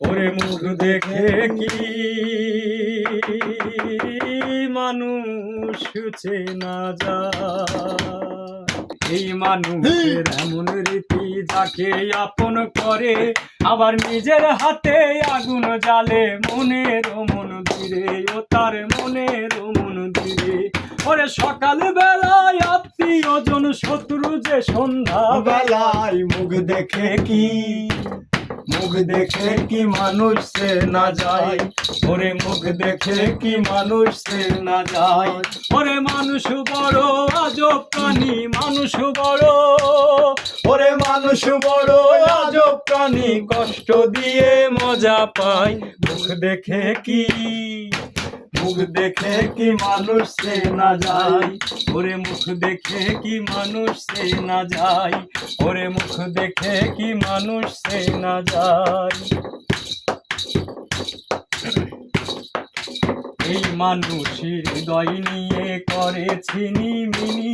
ওরে মুখ দেখে কি মানুষ চেনা যায়? এই মানুষের এমন রীতি যাকে আপন করে আবার নিজের হাতে আগুন জ্বালে মনের মন ধীরে ও তার মনের মন ধীরে ওরে সকাল বেলায় আত্মীয় জন শত্রু যে সন্ধ্যা বেলায় মুখ দেখে কি মুখ দেখে কি মানুষ সে না যায়? ওরে মুখ দেখে কি মানুষ সে না যায়? ওরে মানুষ বড় আজব প্রাণী, মানুষ বড়। ওরে মানুষ বড় আজব প্রাণী, কষ্ট দিয়ে মজা পায়। মুখ দেখে কি মুখ দেখে কি মানুষ সে না যায়? ওরে মুখ দেখে কি মানুষ সে না যায়? ওরে মুখ দেখে কি মানুষ সে না যায়? এই মানুষের হৃদয় নিয়ে করে ছিনি মিনি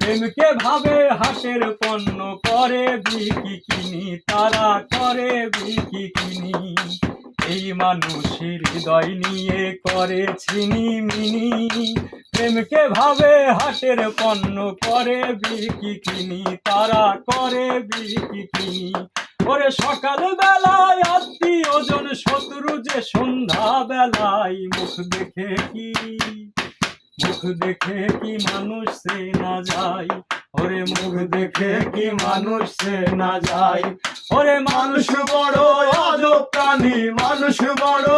প্রেমকে ভাবে হাটের পণ্য করে বিকি কিনি তারা করে বিকি কিনি। এই মানুষের হৃদয় নিয়ে করে ছিনি মিনি প্রেমকে ভাবে হাটের পণ্য করে বিকি কিনি তারা করে বিকি কিনি। ওরে সকাল বেলায় আত্মীয় জন শত্রু যে সন্ধ্যা বেলায় মুখ দেখে কি? মুখ দেখে কি মানুষ সে না যায়? ওরে মুখ দেখে কি মানুষ সে না যায়? ওরে মানুষ বড় আজব প্রাণী, মানুষ বড়।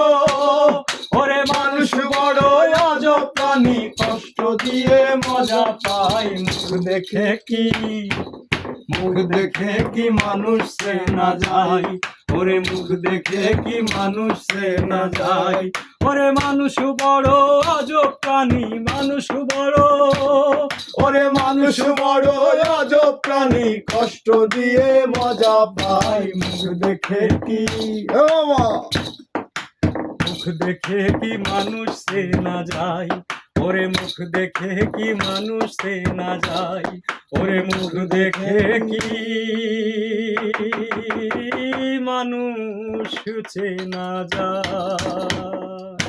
ওরে মানুষ বড় আজব প্রাণী, কষ্ট দিয়ে মজা পায় মুখ দেখে কি? মুখ দেখে কি মানুষ সে না যায়? ওরে মুখ দেখে কি মানুষ সে না যায়? ওরে মানুষ বড় আজব প্রাণী, মানুষ বড়। ওরে মানুষ বড় আজব প্রাণী, কষ্ট দিয়ে মজা পায়। মুখ দেখে কি মুখ দেখে কি মানুষ সে না যায়? ওরে মুখ দেখে কি মানুষ সে না যায়? ওরে মুখ দেখে কি মানুষ চেনা যায়?